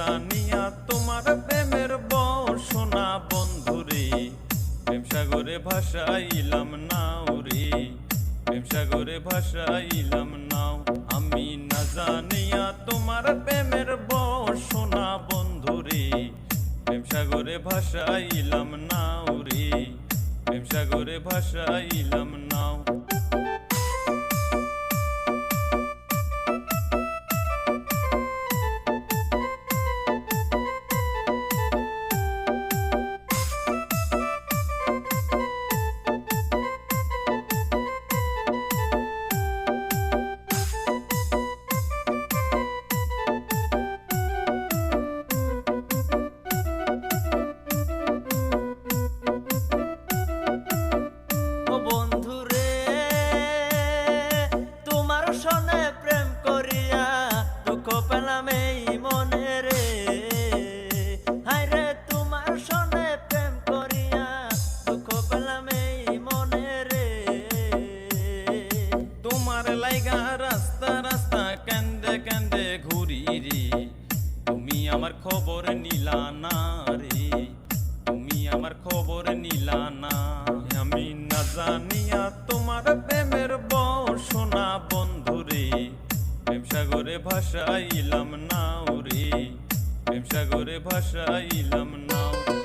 জানিয়া তোমার প্রেমের বসনা বন্ধুরে। প্রেম সাগরে ভাসাইলাম নাও রে প্রেম সাগরে ভাসাইলাম নাও। আমি না জানিয়া তোমার প্রেমের বসোনা বন্ধুরে। প্রেম সাগরে ভাসাইলাম নাও রে প্রেম সাগরে ভাসাইলাম নাও। তোমার লাইগা রাস্তা কান্দে কান্দে ঘুরি রে। তুমি আমার খবর নিলা না তুমি আমার খবর নিলা না। আমি না জানিয়া সাগরে ভাসাইলাম নাও রে প্রেম সাগরে ভাসাইলাম নাও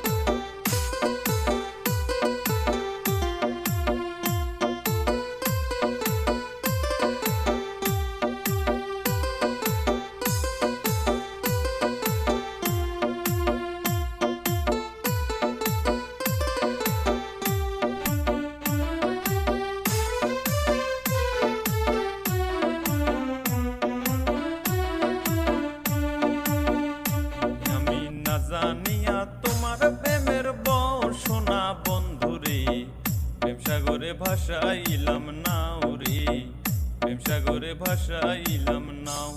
ভাষাইলাম না রে প্রেম সাগরে ভাষাইলাম নাও।